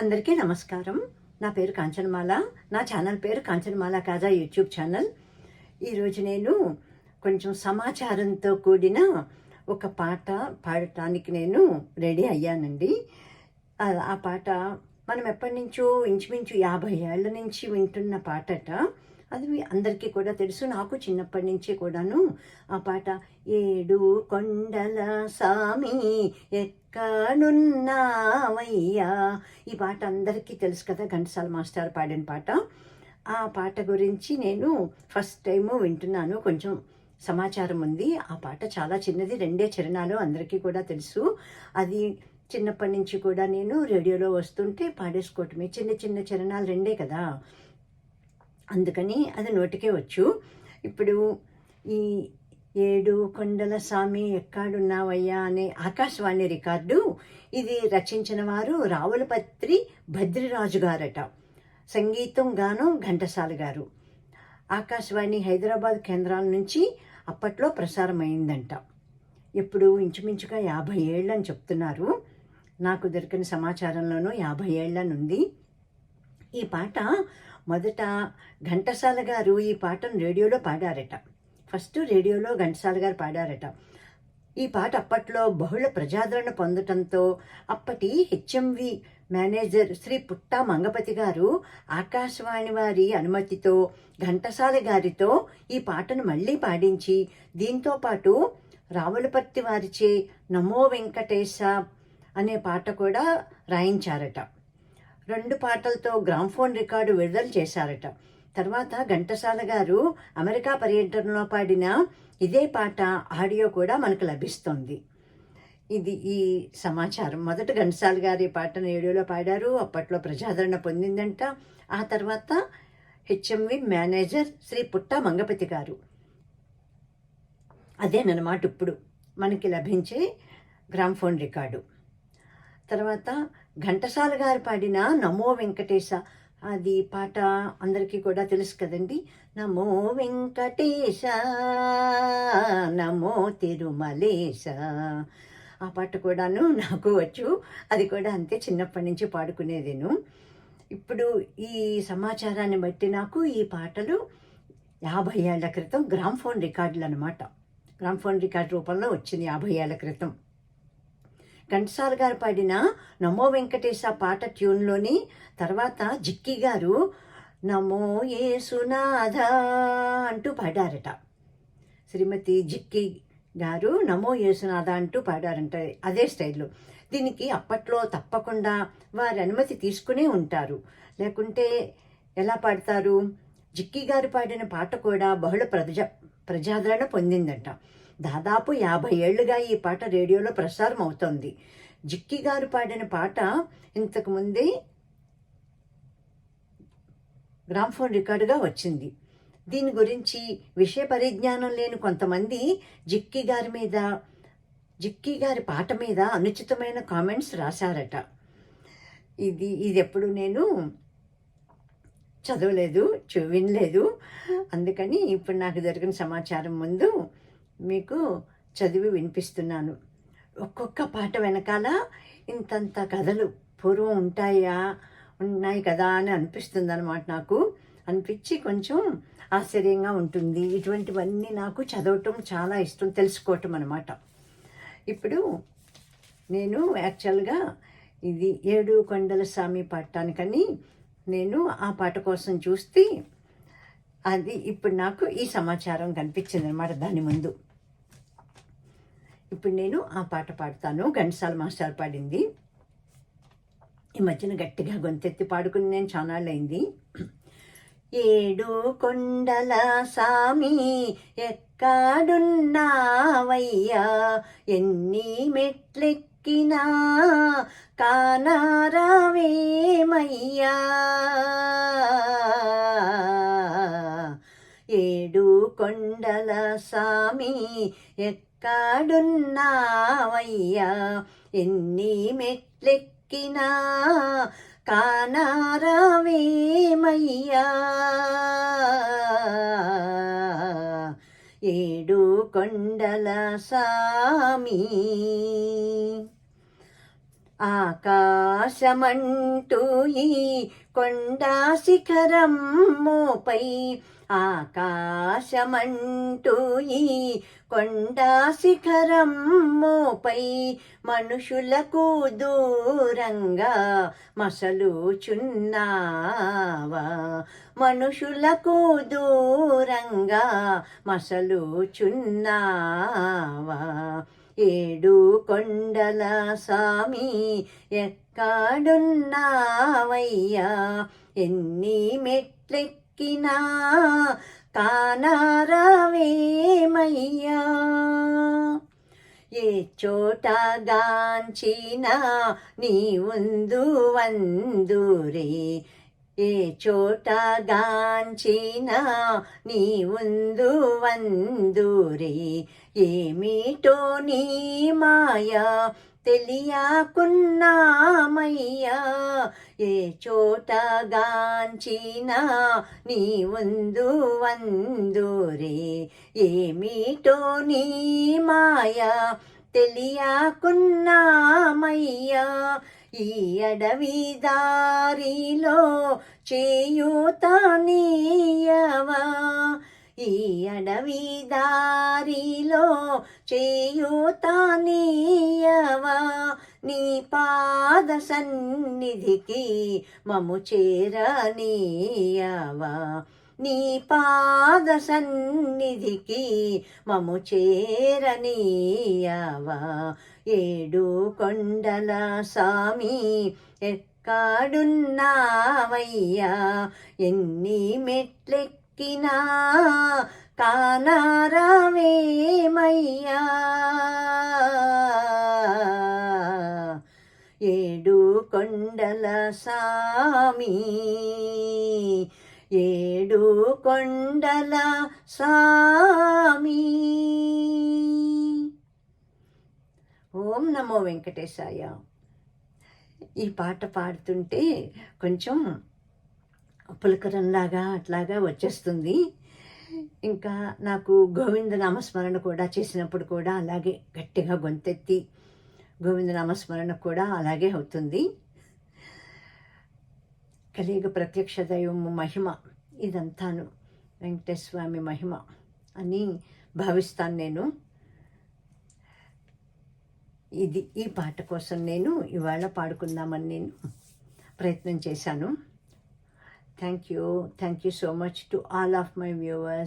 అందరికీ నమస్కారం. నా పేరు కాంచనమాల. నా ఛానల్ పేరు కాంచనమాల కాజా యూట్యూబ్ ఛానల్. ఈరోజు నేను కొంచెం సమాచారంతో కూడిన ఒక పాట పాడటానికి నేను రెడీ అయ్యానండి. ఆ పాట మనం ఎప్పటి నుంచో ఇంచుమించు యాభై ఏళ్ళ నుంచి వింటున్న పాటట. అది మీ అందరికీ కూడా తెలుసు. నాకు చిన్నప్పటి నుంచి కూడాను ఆ పాట ఏడు కొండల సామి ఎక్కనున్నావయ్యా? ఈ పాట అందరికీ తెలుసు కదా ఘంటసాల మాస్టర్ పాడిన పాట. ఆ పాట గురించి నేను ఫస్ట్ టైము వింటున్నాను. కొంచెం సమాచారం ఉంది. ఆ పాట చాలా చిన్నది రెండే చరణాలు అందరికీ కూడా తెలుసు. అది చిన్నప్పటి నుంచి కూడా నేను రేడియోలో వస్తుంటే పాడేసుకోవటమే. చిన్న చిన్న చరణాలు రెండే కదా. అందుకని అది నోటికే వచ్చు. ఇప్పుడు ఈ ఏడు కొండల స్వామి ఎక్కడున్నావయ్యా అనే ఆకాశవాణి రికార్డు ఇది రచించిన వారు రావులపత్రి భద్రిరాజు గారట. సంగీతం గానం ఘంటసాల గారు. ఆకాశవాణి హైదరాబాద్ కేంద్రాల నుంచి అప్పట్లో ప్రసారమైందంట. ఇప్పుడు ఇంచుమించుగా యాభై ఏళ్ళని చెప్తున్నారు. నాకు దొరికిన సమాచారంలోనూ యాభై ఏళ్ళనుంది ఈ పాట మొదట ఘంటసాల గారు ఈ పాటను రేడియోలో పాడారట. ఫస్ట్ రేడియోలో ఘంటసాల గారు పాడారట. ఈ పాట అప్పట్లో బహుళ ప్రజాదరణ పొందటంతో అప్పటి హెచ్ఎంవి మేనేజర్ శ్రీ పుట్టా మంగపతి గారు ఆకాశవాణి వారి అనుమతితో ఘంటసాల గారితో ఈ పాటను మళ్ళీ పాడించి దీంతో పాటు రావులపర్తి వారిచే నమో వెంకటేశ అనే పాట కూడా రాయించారట. రెండు పాటలతో గ్రామ్ఫోన్ రికార్డు విడుదల చేశారట. తర్వాత ఘంటసాల గారు అమెరికా పర్యటనలో పాడిన ఇదే పాట ఆడియో కూడా మనకు లభిస్తుంది. ఇది ఈ సమాచారం. మొదట ఘంటసాల గారి పాటను రేడియోలో పాడారు. అప్పట్లో ప్రజాదరణ పొందిందంట. ఆ తర్వాత హెచ్ఎంవి మేనేజర్ శ్రీ పుట్ట మంగపతి గారు. అదేనమాట ఇప్పుడు మనకి లభించే గ్రామ్ఫోన్ రికార్డు. తర్వాత ఘంటసాల గారు పాడిన నమో వెంకటేశ. అది పాట అందరికీ కూడా తెలుసు కదండి. నమో వెంకటేశ నమో తిరుమలేశ. ఆ పాట కూడాను నాకు వచ్చు. అది కూడా అంతే చిన్నప్పటి నుంచి పాడుకునేదేను. ఇప్పుడు ఈ సమాచారాన్ని బట్టి నాకు ఈ పాటలు యాభై ఏళ్ళ క్రితం గ్రామ్ఫోన్ రికార్డులు అనమాట గ్రామ్ఫోన్ రికార్డు రూపంలో వచ్చింది యాభై ఏళ్ళ క్రితం. ఘంటసాల్ గారు పాడిన నమో వెంకటేశ పాట ట్యూన్లోని తర్వాత జిక్కి గారు నమో యేసునాథ అంటూ పాడారట. శ్రీమతి జిక్కి గారు నమో యేసునాథ అంటూ పాడారంట అదే స్టైల్లో. దీనికి అప్పట్లో తప్పకుండా వారి అనుమతి తీసుకునే ఉంటారు. లేకుంటే ఎలా పాడతారు? జిక్కి గారు పాడిన పాట కూడా బహుళ ప్రజా ప్రజాదరణ పొందిందంట. దాదాపు యాభై ఏళ్ళుగా ఈ పాట రేడియోలో ప్రసారం అవుతోంది జిక్కి గారు పాడిన పాట ఇంతకుముందే గ్రామ్ఫోన్ రికార్డుగా వచ్చింది. దీని గురించి విషయ పరిజ్ఞానం లేని కొంతమంది జిక్కి గారి మీద జిక్కి గారి పాట మీద అనుచితమైన కామెంట్స్ రాశారట. ఇది ఇది ఎప్పుడు నేను చదవలేదు చూ వినలేదు. అందుకని ఇప్పుడు నాకు జరిగిన సమాచారం ముందు మీకు చదివి వినిపిస్తున్నాను. ఒక్కొక్క పాట వెనకాల ఇంతంత కథలు పూర్వం ఉంటాయా ఉన్నాయి కదా అని అనిపిస్తుంది అనమాట నాకు. అనిపించి కొంచెం ఆశ్చర్యంగా ఉంటుంది. ఇటువంటివన్నీ నాకు చదవటం చాలా ఇష్టం తెలుసుకోవటం అనమాట ఇప్పుడు నేను యాక్చువల్గా ఇది ఏడు కొండల స్వామి పాడటానికని నేను ఆ పాట కోసం చూస్తే అది ఇప్పుడు నాకు ఈ సమాచారం కనిపించింది అనమాట దాని ముందు. ఇప్పుడు నేను ఆ పాట పాడతాను. ఘంటసాల మాస్టర్ పాడింది. ఈ మధ్యన గట్టిగా గొంతెత్తి పాడుకుని నేను చానాళ్ళైంది ఏడు కొండల సామి ఎక్కాడున్నావయ్యా ఎన్ని మెట్లెక్కినా కానారావేమయ్యా. ఏడు కొండల సామి ఎక్కడున్నావయ్యా ఎన్ని మెట్లెక్కినా కానారావేమయ్యా. ఏడు కొండల సామి. ఆకాశమంటూ ఈ కొండా శిఖరం మోపై ఆకాశమంటూ ఈ కొండా శిఖరమ్మోపై మనుషులకు దూరంగా మసలుచున్నావా? మనుషులకు దూరంగా మసలుచున్నావా? ఏడు కొండల సామి ఎక్కాడున్నావయ్యా? ఎన్ని మెట్లెక్కినా కానారవేమయ్యా ఏ చోట గాంచినా నీ ఉందు వందురే ఏ చోట గాంచినా నీ ఉందు వందురే. ఏమిటో నీ మాయా తెలియకున్నామయ్యా. ఏ చోట గాంచినా నీ ఉందు వందురే. ఏమిటో నీ మాయా తెలియకున్నామయ్యా. ఈ అడవి దారిలో చేయూతనీయవా ఈ అడవి దారిలో చేయూతనీయవా నీ పాద సన్నిధికి మము చేరనీయవా? నీ పాద సన్నిధికి మము చేరనీయవా? ఏడు కొండల సామి ఎక్కాడున్నావయ్యా? ఎన్ని మెట్లెక్కినా కానారావేమయ్యా? ఏడు కొండల సామి ఏడు కొండల సామి ఓం నమో వెంకటేశాయ. ఈ పాట పాడుతుంటే కొంచెం పులకరంలాగా అట్లాగా వచ్చేస్తుంది. ఇంకా నాకు గోవింద నామస్మరణ కూడా చేసినప్పుడు కూడా అలాగే గట్టిగా గొంతెత్తి గోవింద నామస్మరణ కూడా అలాగే అవుతుంది. కలియుగ ప్రత్యక్ష దైవం మహిమ. ఇదంతాను వెంకటేశ్వర స్వామి మహిమ అని భావిస్తాను నేను. ఇది ఈ పాట కోసం నేను ఇవాళ పాడుకుందామని నేను ప్రయత్నం చేశాను. Thank you thank you so much to all of my viewers